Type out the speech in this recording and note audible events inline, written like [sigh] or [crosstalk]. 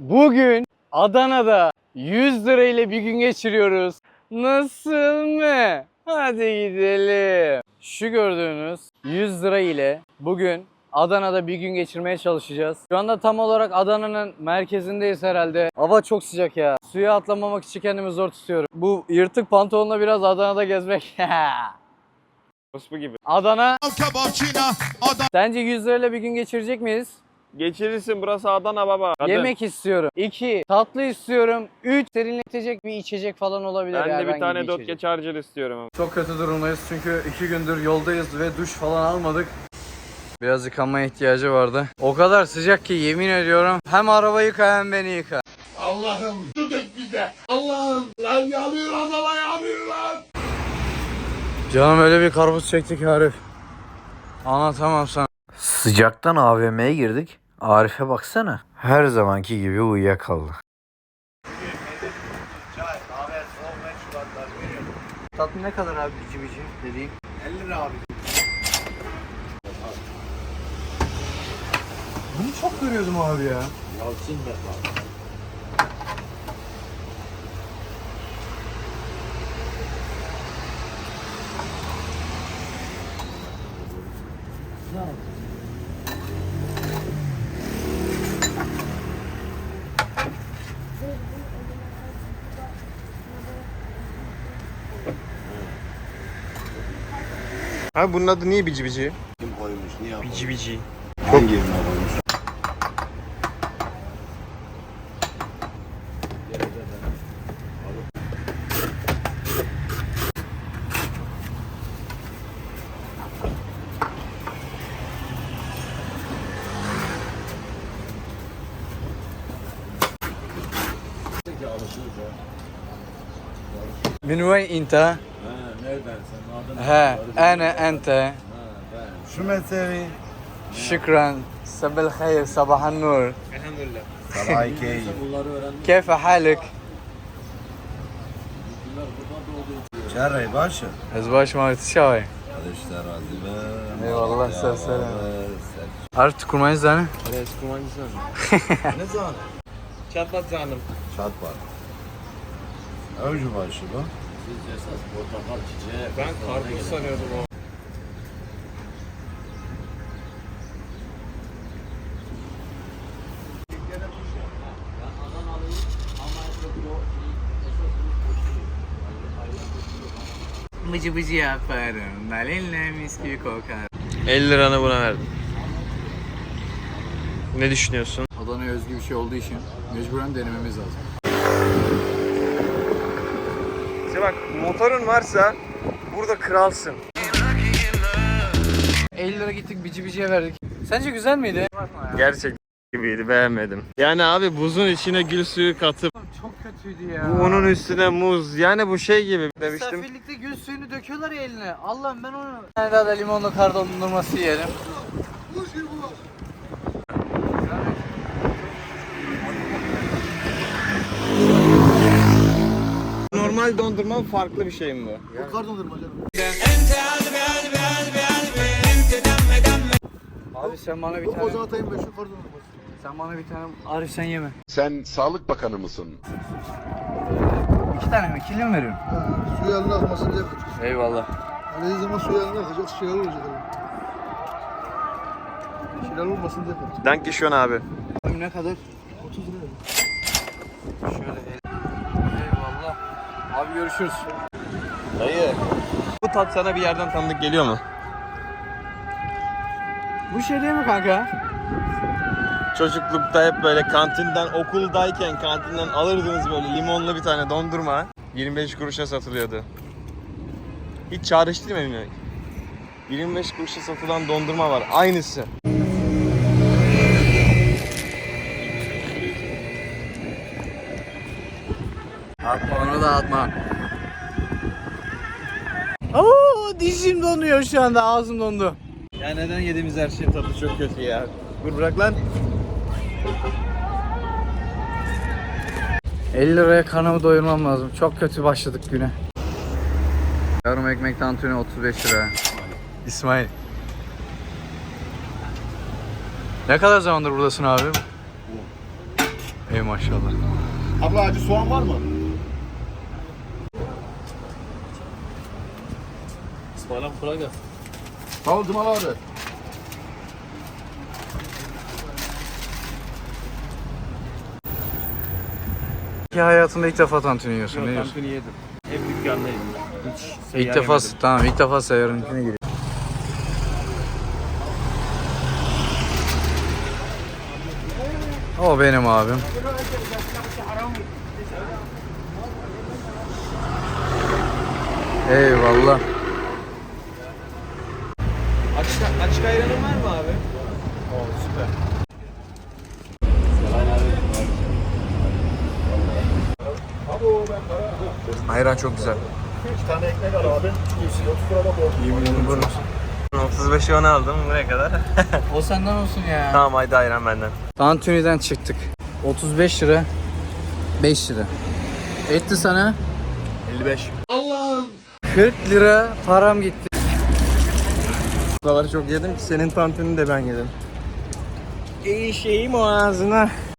Bugün Adana'da 100 lira ile bir gün geçiriyoruz. Nasıl mı? Hadi gidelim. Şu gördüğünüz 100 lira ile bugün Adana'da bir gün geçirmeye çalışacağız. Şu anda tam olarak Adana'nın merkezindeyiz herhalde. Hava çok sıcak ya. Suya atlamamak için kendimi zor tutuyorum. Bu yırtık pantolonla biraz Adana'da gezmek. [laughs] Ospu gibi. Adana adam Sence 100 lirayla bir gün geçirecek miyiz? Geçirirsin burası Adana baba. Hadi. Yemek istiyorum. 2. Tatlı istiyorum. 3. Serinletecek bir içecek falan olabilir. Ben de herhangi bir tane dot içecek. geç istiyorum. Çok kötü durumdayız çünkü 2 gündür yoldayız ve duş falan almadık. Biraz yıkanma ihtiyacı vardı. O kadar sıcak ki yemin ediyorum hem araba yıka hem beni yıka. Allah'ım tut et bize. Allah'ım lan yanıyor adama yanıyor lan. Canım öyle bir karpuz çekti ki Arif. Anlatamam sana. Sıcaktan AVM'ye girdik. Arif'e baksana. Her zamanki gibi uyuyakaldı. Tatlı ne kadar abi bici bici dediğin? 50 lira abi. Bunu çok görüyordum abi ya. Yalçın be abi. Abi bunun adı niye bici bici? Kim koymuş niye yapmış? Bici bici. Çok yerine koymuş. Min ve inta? Nereden sen? He, ene ente. Şu meseli? Şükran. Sabah hayır, sabahan nur. Elhamdülillah. Sabah keyif. Keyfe halik? Şerrey başı. Ez baş mavit şavay. Şey Kardeşler azime. Eyvallah sen selam. Artık kurmayız zane. Evet kurmayız zane. Ne [laughs] zane? Çatlat zanım. Çatlat canım. Çat var. Öncü başı bu. Ben karpuz sanıyordum o. Bıcı bıcı yaparım. Nalinle mis gibi kokar. 50 liranı buna verdim. Ne düşünüyorsun? Adana'ya özgü bir şey olduğu için mecburen denememiz lazım. İşte bak motorun varsa burada kralsın. 50 lira gittik bici biciye verdik. Sence güzel miydi? Gerçek gibiydi beğenmedim. Yani abi buzun içine gül suyu katıp Çok kötüydü ya. bu onun üstüne muz yani bu şey gibi demiştim. Misafirlikte gül suyunu döküyorlar ya eline. Allah'ım ben onu... Tane daha da limonlu kar dondurması yiyelim. Normal dondurma farklı bir şey mi bu? Abi sen bana bir tane... O atayım ben şu Sen bana bir tane... Arif sen yeme. Sen Sağlık Bakanı mısın? İki tane mi? Kirli mi veriyorsun? Suyu eline akmasın diye yapacağız. Eyvallah. Hani zaman suyu eline akacak, şeyler olacak. Şeyler olmasın diye yapacağız. Danke schön abi. Abi ne kadar? 30 lira. Şöyle. Abi görüşürüz. Dayı. Bu tat sana bir yerden tanıdık geliyor mu? Bu şey değil mi kanka? Çocuklukta hep böyle kantinden okuldayken kantinden alırdınız böyle limonlu bir tane dondurma. 25 kuruşa satılıyordu. Hiç çağrıştırmıyor mu? 25 kuruşa satılan dondurma var. Aynısı. Atma onu da atma. Oo dişim donuyor şu anda ağzım dondu. Ya neden yediğimiz her şeyin tadı çok kötü ya? Dur bırak lan. 50 liraya karnımı doyurmam lazım. Çok kötü başladık güne. Yarım ekmek tantuni 35 lira. İsmail. Ne kadar zamandır buradasın abi? Ey maşallah. Abla acı soğan var mı? İsmail'im kolay gelsin. Sağ ol Cemal abi. Ki hayatında ilk defa tantuni yiyorsun. Ne diyorsun? Tantuni yedim. Hep dükkandayım. Hiç İlk defa yemedim. tamam ilk defa seyyarınkine giriyor. O benim abim. Eyvallah. Açık, ayranın var mı abi? Oo süper. Ayran çok güzel. İki tane ekmek al abi. 30 lira da borç. 35'i ona aldım buraya kadar. O senden olsun ya. tamam haydi ayran benden. Tantuni'den çıktık. 35 lira. 5 lira. Etti sana 55. 40 lira param gitti. Buraları çok yedim ki senin tantunini de ben yedim. İyi şeyim o ağzına.